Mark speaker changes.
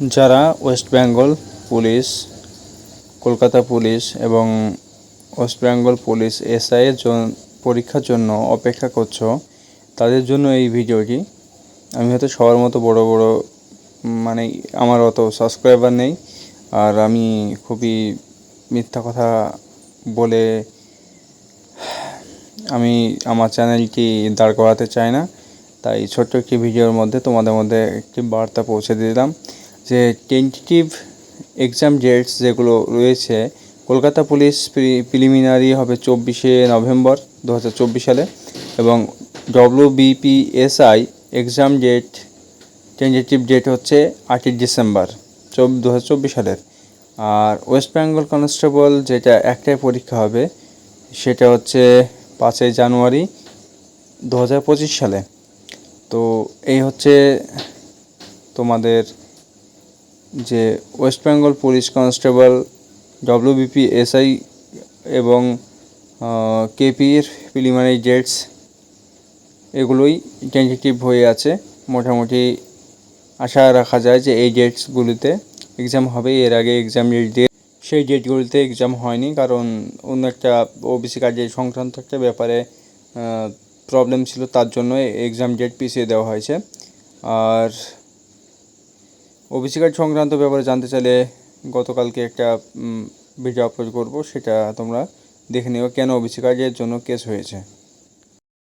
Speaker 1: যারা West Bengal police, Kolkata police এবং West Bengal police এসআইয়ের পরীক্ষার জন্য অপেক্ষা করছ, তাদের জন্য এই ভিডিওটি। আমি হয়তো সবার মতো বড় বড় মানে আমার অত সাবস্ক্রাইবার নেই, আর আমি খুবই মিথ্যা কথা বলে আমি আমার চ্যানেলটি দাঁড় করাতে চাই না, তাই ছোট্ট একটি ভিডিওর মধ্যে তোমাদের মধ্যে একটি বার্তা পৌঁছে দিলাম। যে টেন্টেটিভ এক্সাম ডেটস যেগুলো রয়েছে, কলকাতা পুলিশ প্রিলিমিনারি হবে চব্বিশে নভেম্বর দু হাজার চব্বিশ সালে এবং W BPSI exam date tentative date হচ্ছে আটই ডিসেম্বর দু সালের। আর ওয়েস্ট বেঙ্গল কনস্টেবল যেটা একটাই পরীক্ষা হবে, সেটা হচ্ছে পাঁচই জানুয়ারি দু হাজার পঁচিশ সালে। তো এই হচ্ছে তোমাদের যে West Bengal police constable, WBP, SI এবং কেপির, প্রিলিমিনারি ডেটস এগুলোই টেন্টেটিভ হয়ে আছে। মোটামুটি আশা রাখা যায় যে এই ডেটসগুলিতে এক্সাম হবে, এর আগে এক্সাম ডেট দিয়ে সেই ডেটগুলিতে এক্সাম হয়নি কারণ অন্য একটা ওবিসি কার্ডের সংক্রান্ত একটা ব্যাপারে প্রবলেম ছিল তার জন্য এক্সাম ডেট পিছিয়ে দেওয়া হয়েছে। আর ওবিসি কার্ড সংক্রান্ত ব্যাপারে জানতে চাইলে গতকালকে একটা ভিডিও আপলোড করব, সেটা তোমরা দেখে নিও কেন ওবিসি কার্ডের জন্য কেস হয়েছে।